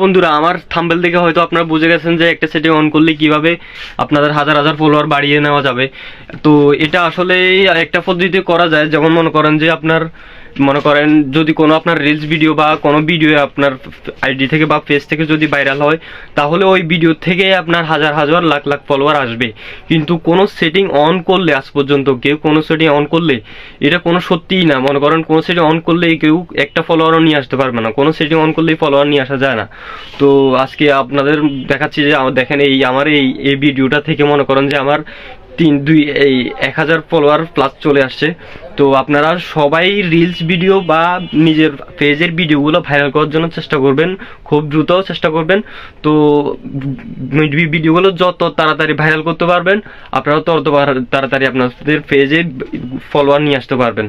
বন্ধুরা, আমার থাম্বেল দেখে হয়তো আপনারা বুঝে গেছেন যে একটা সেটিং অন করলে কীভাবে আপনাদের হাজার হাজার ফলোয়ার বাড়িয়ে নেওয়া যাবে। তো এটা আসলে একটা পদ্ধতিতে করা যায়। যেমন মনে করেন যে আপনার মনে করেন যদি কোনো আপনার রিলস ভিডিও বা কোনো ভিডিও আপনার আইডি থেকে বা পেজ থেকে যদি ভাইরাল হয়, তাহলে ওই ভিডিও থেকে আপনার হাজার হাজার লাখ লাখ ফলোয়ার আসবে। কিন্তু কোনো সেটিং অন করলে আজ পর্যন্ত কেউ কোনো সেটিং অন করলে, এটা কোনো সত্যিই না। মনে করেন কোনো সেটিং অন করলে কেউ একটা ফলোয়ারও নিয়ে আসতে পারবে না। কোনো সেটিং অন করলেই ফলোয়ার নিয়ে আসা যায় না। তো আজকে আপনাদের দেখাচ্ছি যে দেখেন এই, আমার এই এই ভিডিওটা থেকে মনে করেন যে, আমার তিন, দুই, এই এক হাজার ফলোয়ার প্লাস চলে আসছে। তো আপনারা সবাই রিলস ভিডিও বা নিজের পেজের ভিডিওগুলো ভাইরাল করার জন্য চেষ্টা করবেন, খুব দ্রুত চেষ্টা করবেন। তো ভিডিওগুলো যত তাড়াতাড়ি ভাইরাল করতে পারবেন আপনারা তত তাড়াতাড়ি আপনাদের পেজে ফলোয়ার নিয়ে আসতে পারবেন।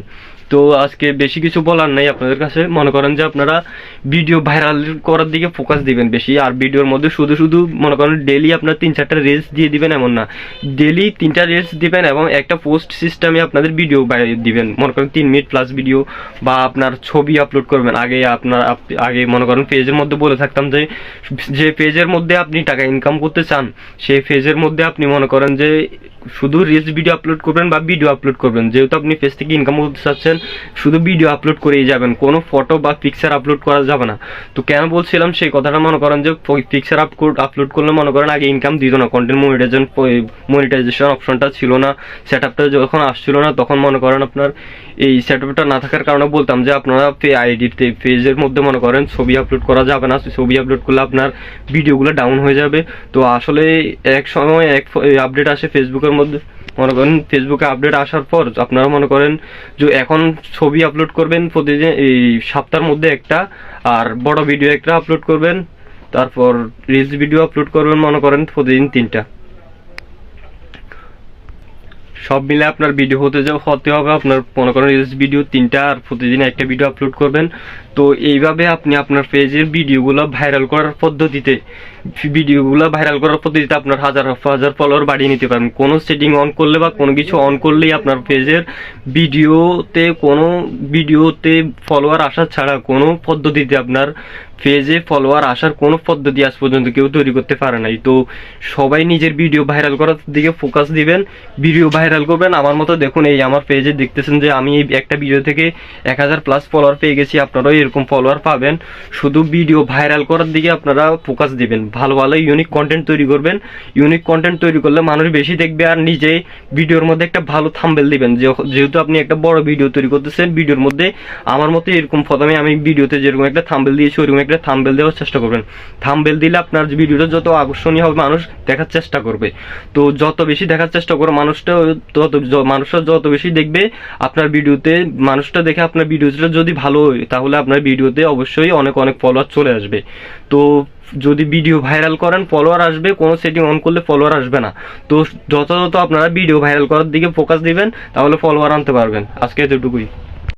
তো আজকে বেশি কিছু বলার নাই আপনাদের কাছে। মনে করেন যে আপনারা ভিডিও ভাইরাল করার দিকে ফোকাস দিবেন বেশি। আর ভিডিওর মধ্যে শুধু শুধু মনে করেন ডেলি আপনার তিন চারটা রিলস দিয়ে দিবেন এমন না। ডেলি তিনটা রিলস দিবেন এবং একটা পোস্ট সিস্টেমে আপনাদের ভিডিও দিবেন। মনে করেন তিন মিনিট প্লাস ভিডিও বা আপনার ছবি আপলোড করবেন। আগে আপনার আপ- আগে মনে করেন পেজের মধ্যে বলে থাকতাম যে যে পেজের মধ্যে আপনি টাকা ইনকাম করতে চান, সেই পেজের মধ্যে আপনি মনে করেন যে শুধু রিলস ভিডিও আপলোড করবেন বা ভিডিও আপলোড করবেন। যেহেতু আপনি পেজ থেকে ইনকাম করতে চাচ্ছেন শুধু ভিডিও আপলোড করেই যাবেন, কোনো ফটো বা পিকচার আপলোড করা যাবে না। তো কেন বলছিলাম, সেই কথাটা মনে করেন যে পিকচার আপলোড আপলোড করলে মনে করেন আগে ইনকাম দিত না কন্টেন্ট মনিটাইজেশন মনিটাইজেশন অপশনটা ছিল না সেট আপটা যখন আসছিল না, তখন মনে করেন আপনার এই সেট আপটা না থাকার কারণে বলতাম যে, আপনারা আইডিতে পেজের মধ্যে মনে করেন ছবি আপলোড করা যাবে না ছবি আপলোড করলে আপনার ভিডিওগুলো ডাউন হয়ে যাবে। তো আসলে এক সময় এক আপডেট আসে ফেসবুকের মধ্যে। মনে করেন ফেসবুকে আপডেট আসার পর আপনারা মনে করেন যে এখন ছবি আপলোড করবেন প্রতিদিন, এই সপ্তাহের মধ্যে একটা, আর বড় ভিডিও একটা আপলোড করবেন, তারপর রিলস ভিডিও আপলোড করবেন মনে করেন প্রতিদিন তিনটা। সব মিলে আপনার ভিডিও হতে যাও হতে হবে। আপনার মনে করেন রিলস ভিডিও তিনটা আর প্রতিদিন একটা ভিডিও আপলোড করবেন। তো এইভাবে আপনি আপনার পেজের ভিডিওগুলো ভাইরাল করার পদ্ধতিতে ভিডিওগুলো ভাইরাল করার পদ্ধতিতে আপনার হাজার হাজার ফলোয়ার বাড়িয়ে নিতে পারেন। কোনো সেটিং অন করলে বা কোনো কিছু অন করলেই আপনার পেজের ভিডিওতে কোনো ভিডিওতে ফলোয়ার আসা ছাড়া কোনো পদ্ধতিতে আপনার পেজে ফলোয়ার আসার কোনো পদ্ধতি আজ পর্যন্ত কেউ তৈরি করতে পারে নাই। তো সবাই নিজের ভিডিও ভাইরাল করার দিকে ফোকাস দিবেন। ভিডিও ভাইরাল করবেন, আমার মতো দেখুন, এই আমার পেজে দেখতেছেন যে আমি এই একটা ভিডিও থেকে এক হাজার প্লাস ফলোয়ার পেয়ে গেছি, আপনারাও এরকম ফলোয়ার পাবেন। শুধু ভিডিও ভাইরাল করার দিকে আপনারা ফোকাস দিবেন। ভালো ভালো ইউনিক কন্টেন্ট তৈরি করবেন। ইউনিক কন্টেন্ট তৈরি করলে মানুষ বেশি দেখবে আর নিজে ভিডিওর মধ্যে একটা ভালো থাম্বেল দিবেন। যেহেতু আপনি একটা বড় ভিডিও তৈরি করতেছেন ভিডিওর মধ্যে আমার মতো এরকম প্রথমে আমি ভিডিওতে যেরকম একটা থাম্বেল দিয়েছি ওইরকম একটা থাম্বেল দেওয়ার চেষ্টা করবেন। থাম্বেল দিলে আপনার ভিডিওটা যত আকর্ষণীয় হবে, মানুষ দেখার চেষ্টা করবে। তো যত বেশি দেখার চেষ্টা করো মানুষটা তত মানুষরা যত বেশি দেখবে আপনার ভিডিওতে, মানুষটা দেখে আপনার ভিডিওটা যদি ভালো হয়, তাহলে আপনার ভিডিওতে অবশ্যই অনেক অনেক ফলোয়ার চলে আসবে। তো যদি ভিডিও ভাইরাল করেন ফলোয়ার আসবে, কোনো সেটিং অন করলে ফলোয়ার আসবে না। তো যথাযথ আপনারা ভিডিও ভাইরাল করার দিকে ফোকাস দিবেন, তাহলে ফলোয়ার আনতে পারবেন। আজকে এতটুকুই।